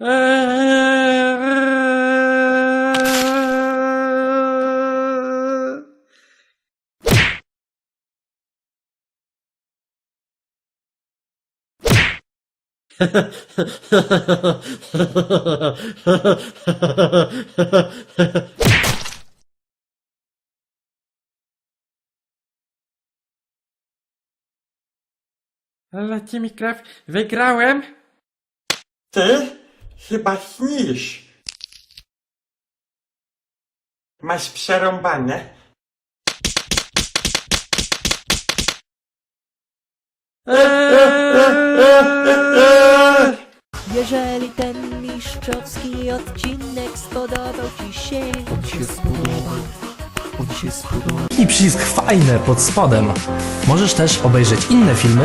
Uh, Leci mi krew, wygrałem! Ty chyba śnisz. Masz przerąbane. Jeżeli ten mistrzowski odcinek spodobał Ci się, I przycisk fajne pod spodem. Możesz też obejrzeć inne filmy